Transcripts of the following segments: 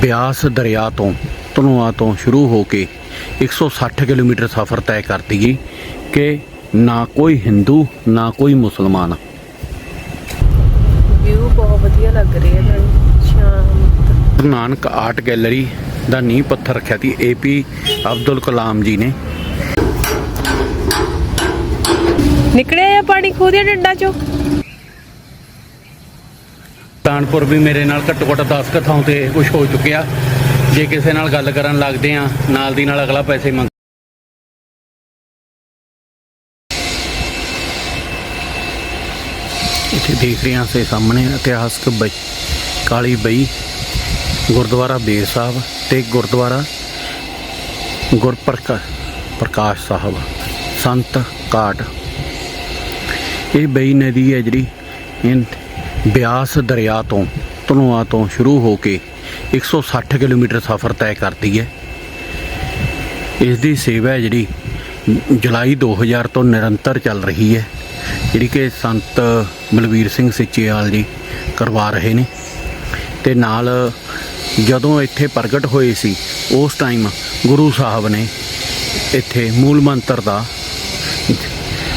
ਬਿਆਸ ਦਰਿਆ ਤੋਂ ਧਨੋਆ ਤੋਂ ਸ਼ੁਰੂ ਹੋ ਕੇ 160 ਕਿਲੋਮੀਟਰ ਸਫ਼ਰ ਤੈਅ ਕਰਦੀ ਗਈ ਕਿ ਨਾ ਕੋਈ ਹਿੰਦੂ ਨਾ ਕੋਈ ਮੁਸਲਮਾਨ। ਵਿਊ ਬਹੁਤ ਵਧੀਆ ਲੱਗ ਰਿਹਾ ਹੈ ਸ਼ਾਮ ਨਾਨਕ ਆਰਟ ਗੈਲਰੀ ਦਾ ਨੀਂਹ ਪੱਥਰ ਰੱਖਿਆ ਸੀ ਏਪੀ ਅਬਦੁਲ ਕਲਾਮ ਜੀ ਨੇ। ਨਿਕਲਿਆ ਆ ਪਾਣੀ ਖੂਹ ਡੰਡਾ ਚੋਂ। ਤਾਨਪੁਰ ਵੀ ਮੇਰੇ ਨਾਲ ਘੱਟੋ ਘੱਟ 10 ਕੁ ਥਾਂ ਤੇ ਕੁਝ ਹੋ ਚੁੱਕਿਆ। ਜੇ ਕਿਸੇ ਨਾਲ ਗੱਲ ਕਰਨ ਲੱਗਦੇ ਆ ਨਾਲ ਦੀ ਨਾਲ ਅਗਲਾ ਪੈਸੇ ਮੰਗ ਇੱਥੇ ਦੇਖ ਰਹੇ ਹਾਂ ਸੇ ਸਾਹਮਣੇ ਇਤਿਹਾਸਕ ਬਈ, ਕਾਲੀ ਬਈ, ਗੁਰਦੁਆਰਾ ਬੇਰ ਸਾਹਿਬ ਤੇ ਗੁਰਦੁਆਰਾ ਗੁਰਪ੍ਰਕਾ ਪ੍ਰਕਾਸ਼ ਸਾਹਿਬ, ਸੰਤ ਕਾਟ ਇਹ ਬਈ ਨਦੀ ਹੈ ਜਿਹੜੀ, ਇਹ ਬਿਆਸ ਦਰਿਆ ਤੋਂ ਧਨੋਆ ਤੋਂ ਸ਼ੁਰੂ ਹੋ ਕੇ 160 ਕਿਲੋਮੀਟਰ ਸਫ਼ਰ ਤੈਅ ਕਰਦੀ ਹੈ। ਇਸ ਦੀ ਸੇਵਾ ਹੈ ਜਿਹੜੀ ਜੁਲਾਈ 2000 ਤੋਂ ਨਿਰੰਤਰ ਚੱਲ ਰਹੀ ਹੈ, ਜਿਹੜੀ ਕਿ ਸੰਤ ਬਲਵੀਰ ਸਿੰਘ ਸਿੱਚੇਵਾਲ ਜੀ ਕਰਵਾ ਰਹੇ ਨੇ। ਤੇ ਨਾਲ ਜਦੋਂ ਇੱਥੇ ਪ੍ਰਗਟ ਹੋਏ ਸੀ, ਉਸ ਟਾਈਮ ਗੁਰੂ ਸਾਹਿਬ ਨੇ ਇੱਥੇ ਮੂਲ ਮੰਤਰ ਦਾ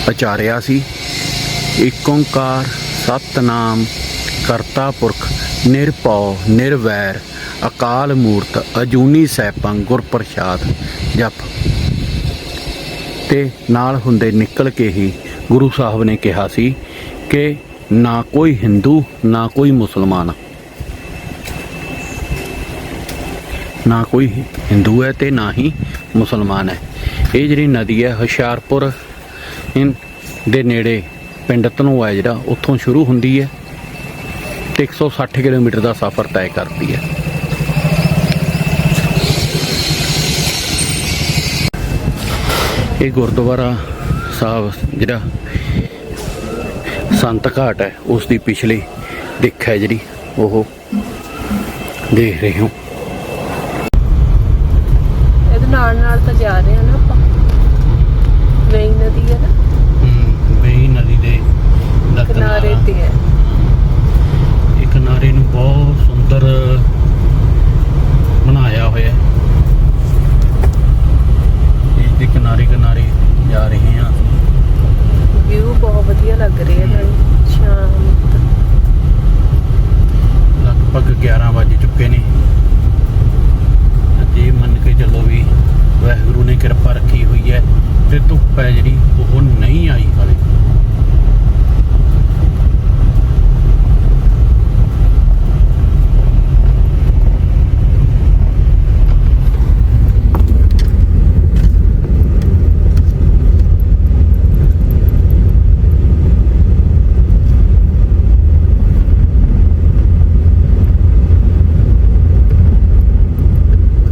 ਉਚਾਰਿਆ ਸੀ ਏਕ ਓੰਕਾਰ ਸਤਨਾਮ ਕਰਤਾ ਪੁਰਖ, ਨਿਰਭਉ, ਨਿਰਵੈਰ, ਅਕਾਲ ਮੂਰਤ, ਅਜੂਨੀ ਸੈਭੰ ਗੁਰ ਪ੍ਰਸਾਦ ਜਪ। ਤੇ ਨਾਲ ਹੁੰਦੇ ਨਿਕਲ ਕੇ ਹੀ ਗੁਰੂ ਸਾਹਿਬ ਨੇ ਕਿਹਾ ਸੀ ਕਿ ਨਾ ਕੋਈ ਹਿੰਦੂ, ਨਾ ਕੋਈ ਮੁਸਲਮਾਨ। ਨਾ ਕੋਈ ਹਿੰਦੂ ਹੈ ਤੇ ਨਾ ਹੀ ਮੁਸਲਮਾਨ ਹੈ। ਇਹ ਜਿਹੜੀ ਨਦੀ ਹੈ ਹੁਸ਼ਿਆਰਪੁਰ ਦੇ ਨੇੜੇ ਪਿੰਡ ਧਨੋਆ ਜਿਹੜਾ ਉੱਥੋਂ ਸ਼ੁਰੂ ਹੁੰਦੀ ਹੈ ਤੇ 160 ਕਿਲੋਮੀਟਰ ਦਾ ਸਫ਼ਰ ਤੈਅ ਕਰਦੀ ਹੈ। ਇਹ ਗੁਰਦੁਆਰਾ ਸਾਹਿਬ ਜਿਹੜਾ ਸੰਤ ਘਾਟ ਹੈ, ਉਸ ਦੀ ਪਿਛਲੀ ਦਿੱਖ ਹੈ ਜਿਹੜੀ ਉਹ ਦੇਖ ਰਹੇ ਹੋ। ਇਹਦੇ ਨਾਲ ਨਾਲ ਤਾਂ ਜਾ ਰਹੇ ਆ ਨਾ ਆਪਾਂ ਵੇਈ ਨਦੀ ਹੈ ਨਾ ਬਈ ਨਦੀ ਦੇ ਲੱਤ ਕਿਨਾਰੇ ਤੇ ਹੈ ਇਹ ਕਿਨਾਰੇ ਨੂੰ ਬਹੁਤ ਸੁੰਦਰ ਬਣਾਇਆ ਹੋਇਆ ਹੈ ਇਸ ਦੇ ਕਿਨਾਰੇ ਕਿਨਾਰੇ ਜਾ ਰਹੇ ਹਾਂ ਵਿਊ ਬਹੁਤ ਵਧੀਆ ਲੱਗ ਰਿਹਾ ਹੈ ਸ਼ਾਮ ਲਗਭਗ 11 ਵੱਜ ਚੁੱਕੇ ਨੇ। ਜੇ ਮੰਨ ਕੇ ਚੱਲੋ ਵੀ ਵਾਹਿਗੁਰੂ ਨੇ ਕਿਰਪਾ ਰੱਖੀ ਹੋਈ ਹੈ ਤੇ ਧੁੱਪ ਹੈ ਜਿਹੜੀ, ਉਹ ਨਹੀਂ ਆਈ ਹਾਲੇ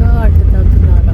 ਘਾਟ ਦਾ ਕਿਨਾਰਾ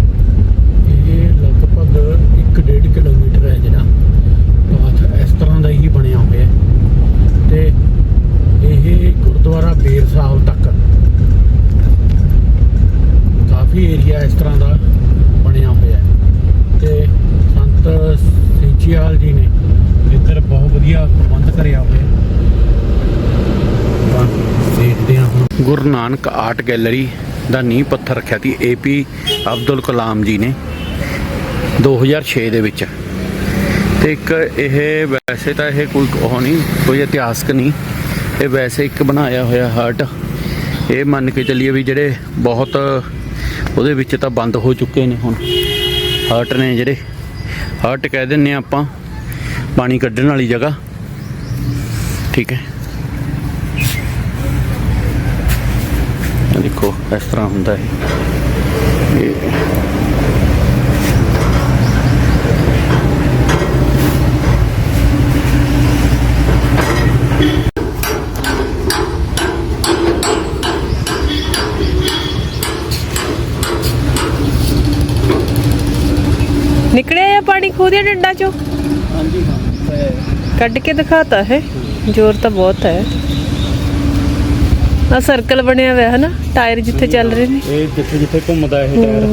ਇਹ ਲਗਭਗ 1.5 ਕਿਲੋਮੀਟਰ ਹੈ ਜਿਹੜਾ ਪਾਥ ਇਸ ਤਰ੍ਹਾਂ ਦਾ ਹੀ ਬਣਿਆ ਹੋਇਆ ਹੈ ਤੇ ਇਹ ਗੁਰਦੁਆਰਾ ਬੇਰ ਸਾਹਿਬ ਤੱਕ ਕਾਫੀ ਏਰੀਆ ਇਸ ਤਰ੍ਹਾਂ ਦਾ ਬਣਿਆ ਹੋਇਆ ਹੈ ਤੇ ਸੰਤ ਸਿੰਚੀਆਲ ਜੀ ਨੇ ਇੱਧਰ ਬਹੁਤ ਵਧੀਆ ਪ੍ਰਬੰਧ ਕਰਿਆ ਹੋਇਆ ਦੇਖਦੇ ਹਾਂ ਹੁਣ। ਗੁਰੂ ਨਾਨਕ ਆਰਟ ਗੈਲਰੀ ਦਾ ਨੀਂਹ ਪੱਥਰ ਰੱਖਿਆ ਸੀ ਏਪੀ ਅਬਦੁਲ ਕਲਾਮ ਜੀ ਨੇ 2006 ਦੇ ਵਿੱਚ। ਤੇ ਇੱਕ ਇਹ ਵੈਸੇ ਤਾਂ ਇਹ ਕੋਈ ਉਹ ਨਹੀਂ, ਕੋਈ ਇਤਿਹਾਸਕ ਨਹੀਂ। ਇਹ ਵੈਸੇ ਇੱਕ ਬਣਾਇਆ ਹੋਇਆ ਹਰਟ ਇਹ ਮੰਨ ਕੇ ਚੱਲੀਏ ਵੀ ਜਿਹੜੇ ਬਹੁਤ ਉਹਦੇ ਵਿੱਚ ਤਾਂ ਬੰਦ ਹੋ ਚੁੱਕੇ ਨੇ ਹੁਣ। ਹਰਟ ਨੇ ਜਿਹੜੇ ਹਰਟ ਕਹਿ ਦਿੰਨੇ ਆ ਆਪਾਂ। ਪਾਣੀ ਕੱਢਣ ਵਾਲੀ ਜਗ੍ਹਾ। ਠੀਕ ਹੈ। ਦੇਖੋ ਇਸ ਤਰ੍ਹਾਂ ਹੁੰਦਾ ਹੈ ਇਹ ਨਿਕਲਿਆ ਆ ਪਾਣੀ ਖੂਹ ਦੇ ਡੰਡਾ ਚੋਂ? ਹਾਂਜੀ ਹਾਂ ਕੱਢ ਕੇ ਦਿਖਾਤਾ ਹੈ। ਜ਼ੋਰ ਤਾਂ ਬਹੁਤ ਹੈ। ਆ ਸਰਕਲ ਬਣਿਆ ਹੋਇਆ ਹੈ ਨਾ? ਟਾਇਰ ਜਿੱਥੇ ਚੱਲ ਰਹੇ ਨੇ। ਇਹ ਜਿੱਥੇ ਜਿੱਥੇ ਘੁੰਮਦਾ ਇਹ ਟਾਇਰ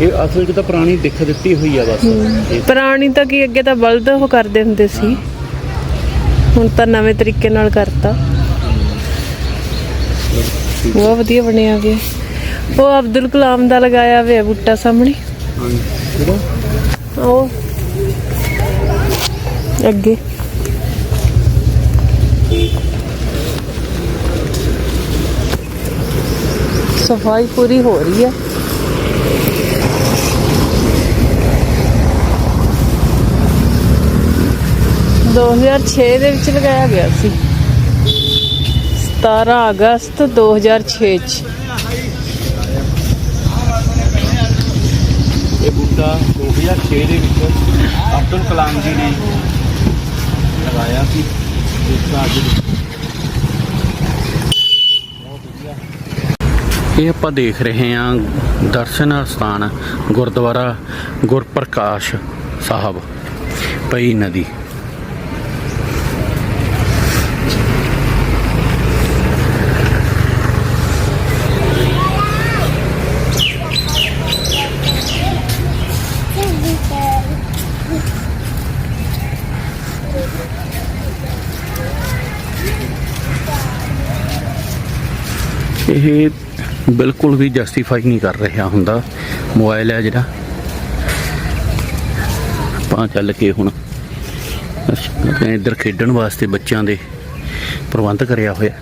ਇਹ ਅਸਲ 'ਚ ਤਾਂ ਪੁਰਾਣੀ ਦਿੱਖ ਦਿੱਤੀ ਹੋਈ ਆ ਬਸ। ਇਹ ਪੁਰਾਣੀ ਤਾਂ ਕੀ ਅੱਗੇ ਤਾਂ ਬਲਦ ਉਹ ਕਰਦੇ ਹੁੰਦੇ ਸੀ। ਹੁਣ ਤਾਂ ਨਵੇਂ ਤਰੀਕੇ ਨਾਲ ਕਰਤਾ। ਬਹੁਤ ਵਧੀਆ ਬਣਿਆ ਗਿਆ। ਉਹ ਅਬਦੁਲ ਕਲਾਮ ਦਾ ਲਗਾਇਆ ਹੋਇਆ ਬੂਟਾ ਸਾਹਮਣੇ। ਹਾਂਜੀ ਕਿਹੜਾ? ਉਹ ਅੱਗੇ ਸਫ਼ਾਈ ਪੂਰੀ ਹੋ ਰਹੀ ਹੈ ਦੋ ਹਜ਼ਾਰ ਛੇ ਦੇ ਵਿੱਚ ਲਗਾਇਆ ਗਿਆ ਸੀ 17 ਅਗਸਤ 2006 ਇਹ ਬੂਟਾ 2006 ਦੇ ਵਿੱਚ ਅਬਦੁਲ ਕਲਾਮ ਜੀ ਨੇ ਲਗਾਇਆ ਸੀ। ਇਸ ਦਾ ਅੱਜ ਇਹ ਆਪਾਂ ਦੇਖ ਰਹੇ ਹਾਂ ਦਰਸ਼ਨ ਸਥਾਨ ਗੁਰਦੁਆਰਾ ਗੁਰਪ੍ਰਕਾਸ਼ ਸਾਹਿਬ, ਪਈ ਨਦੀ। ਇਹ ਬਿਲਕੁਲ ਵੀ ਜਸਟੀਫਾਈ ਨਹੀਂ ਕਰ ਰਿਹਾ ਹੁੰਦਾ। ਮੋਬਾਈਲ ਹੈ ਜਿਹੜਾ। ਆਪਾਂ ਚੱਲ ਕੇ ਹੁਣ ਅੱਛਾ, ਇੱਧਰ ਖੇਡਣ ਵਾਸਤੇ ਬੱਚਿਆਂ ਦੇ ਪ੍ਰਬੰਧ ਕਰਿਆ ਹੋਇਆ।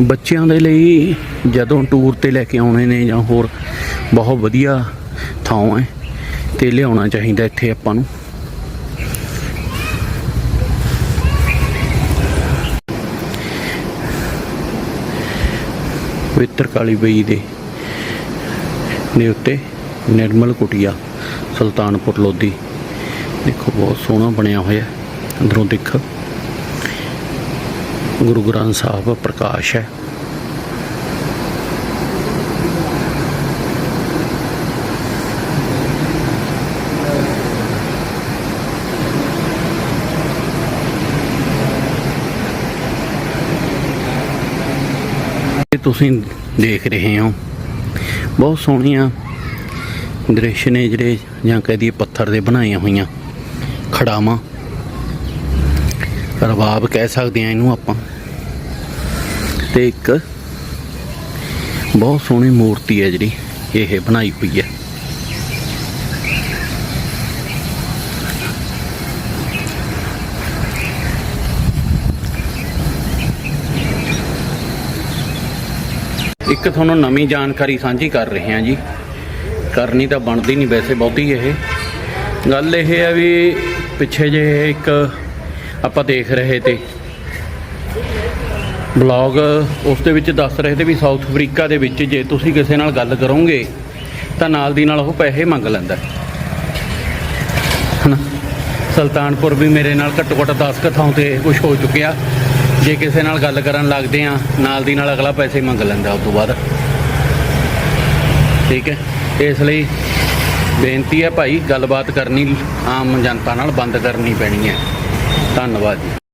ਬੱਚਿਆਂ ਦੇ ਲਈ ਜਦੋਂ ਟੂਰ ਤੇ ਲੈ ਕੇ ਆਉਣੇ ਨੇ ਜਾਂ ਹੋਰ ਬਹੁਤ ਵਧੀਆ ਥਾਂ ਹੈ ਤੇ ਲਿਆਉਣਾ ਚਾਹੀਦਾ ਇੱਥੇ ਆਪਾਂ ਨੂੰ। ਪਵਿੱਤਰ ਕਾਲੀ ਬਈ ਦੇ ਦੇ ਉੱਤੇ ਨਿਰਮਲ ਕੁਟੀਆ, ਸੁਲਤਾਨਪੁਰ ਲੋਧੀ। ਦੇਖੋ, ਬਹੁਤ ਸੋਹਣਾ ਬਣਿਆ ਹੋਇਆ ਅੰਦਰੋਂ ਦੇਖ। ਗੁਰੂ ਗ੍ਰੰਥ ਸਾਹਿਬ ਪ੍ਰਕਾਸ਼ ਹੈ। ਤੁਸੀਂ ਦੇਖ ਰਹੇ ਹੋ। ਬਹੁਤ ਸੋਹਣੀਆਂ ਦ੍ਰਿਸ਼ ਨੇ ਜਿਹੜੇ ਜਾਂ ਕਹਿ ਦਈਏ ਪੱਥਰ ਦੇ ਬਣਾਈਆਂ ਹੋਈਆਂ ਖੜਾਵਾਂ। ਰਬਾਬ ਕਹਿ ਸਕਦੇ ਆ ਇਹਨੂੰ ਆਪਾਂ। ਤੇ ਇੱਕ ਬਹੁਤ ਸੋਹਣੀ ਮੂਰਤੀ ਹੈ ਜਿਹੜੀ ਇਹ ਬਣਾਈ ਹੋਈ ਹੈ। ਇੱਕ ਤੁਹਾਨੂੰ ਨਵੀਂ ਜਾਣਕਾਰੀ ਸਾਂਝੀ ਕਰ ਰਹੇ ਹਾਂ ਜੀ। ਕਰਨੀ ਤਾਂ ਬਣਦੀ ਨਹੀਂ ਵੈਸੇ ਬਹੁਤੀ ਇਹ। ਗੱਲ ਇਹ ਹੈ ਵੀ ਪਿੱਛੇ ਜੇ ਇੱਕ ਆਪਾਂ ਦੇਖ ਰਹੇ ਤੇ ਬਲੌਗ ਉਸ ਦੇ ਵਿੱਚ ਦੱਸ ਰਹੇ ਤੇ ਵੀ ਸਾਊਥ ਅਫਰੀਕਾ ਦੇ ਵਿੱਚ ਜੇ ਤੁਸੀਂ ਕਿਸੇ ਨਾਲ ਗੱਲ ਕਰੋਗੇ, ਤਾਂ ਨਾਲ ਦੀ ਨਾਲ ਉਹ ਪੈਸੇ ਮੰਗ ਲੈਂਦਾ ਹਨਾ? ਸੁਲਤਾਨਪੁਰ ਵੀ ਮੇਰੇ ਨਾਲ ਘੱਟੋ ਘੱਟ 10 ਕੁ ਥਾਂ ਤੇ ਕੁਝ ਹੋ ਚੁੱਕਿਆ। ਜੇ ਕਿਸੇ ਨਾਲ ਗੱਲ ਕਰਨ ਲੱਗਦੇ ਆ, ਨਾਲ ਦੀ ਨਾਲ ਅਗਲਾ ਪੈਸੇ ਮੰਗ ਲੈਂਦਾ ਉਸ ਤੋਂ ਬਾਅਦ। ਠੀਕ ਹੈ? ਇਸ ਲਈ ਬੇਨਤੀ ਹੈ ਭਾਈ, ਗੱਲਬਾਤ ਕਰਨੀ ਆਮ ਜਨਤਾ ਨਾਲ ਬੰਦ ਕਰਨੀ ਪੈਣੀ ਹੈ। ਧੰਨਵਾਦ ਜੀ।